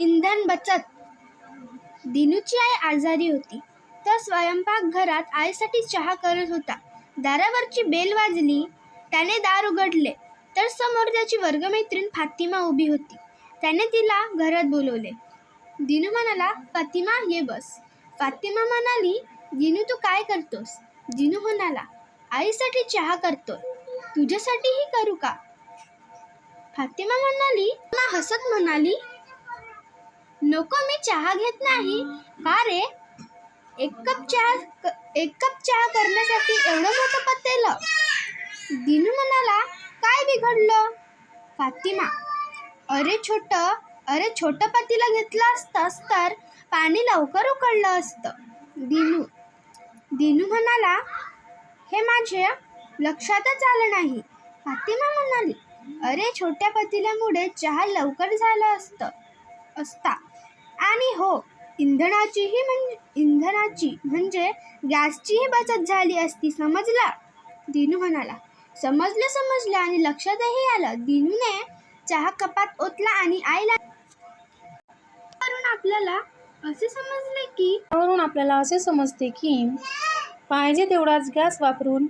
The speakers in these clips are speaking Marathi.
इंधन बचत. दिनूची आई आजारी होती. तर स्वयंपाकघरात आईसाठी चहा करत होता. दारावरची बेल वाजली. त्याने दार उघडले. तर समोर त्याची वर्गमैत्रीण फातिमा उभी होती. त्याने तिला घरात बोलवले. दिनू म्हणाला फातिमा ये बस. फातिमा म्हणाली दिनू तू काय करतोस? दिनू म्हणाला आईसाठी चहा करतो तुझ्यासाठीही करू का? फातिमा म्हणाली हसत म्हणाली नको मी चहा घेत नाही. का रे? एक कप चहा क- एक कप चहा करण्यासाठी एवढं मोठं पतेलं. दिनू म्हणाला काय बिघडलं? फातिमा अरे छोट अरे छोटं पातीला घेतलं असतंस तर पाणी लवकर उकळलं असतं. दिनू दिनू म्हणाला हे माझ्या लक्षातच आलं नाही. फातिमा म्हणाली अरे छोट्या पतील्यामुळे चहा लवकर झालं असतं. असता. आणि हो इंधनाचीही म्हणजे इंधनाची म्हणजे गॅसचीही बचत झाली असती समजला? दिनू म्हणाला. समजलं समजलं. आणि लक्षातही आलं. दिनूने चहा कपात ओतला आणि आईला करून आपल्याला असे समजले की यावरून आपल्याला असे समजते की पाहिजे तेवढाच गॅस वापरून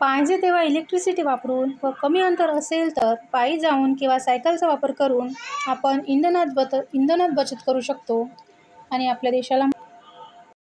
पाहिजे तेव्हा इलेक्ट्रिसिटी वापरून व कमी अंतर असेल तर पायी जाऊन किंवा सायकलचा वापर करून आपण इंधनात बत इंधनात बचत करू शकतो. आणि आपल्या देशाला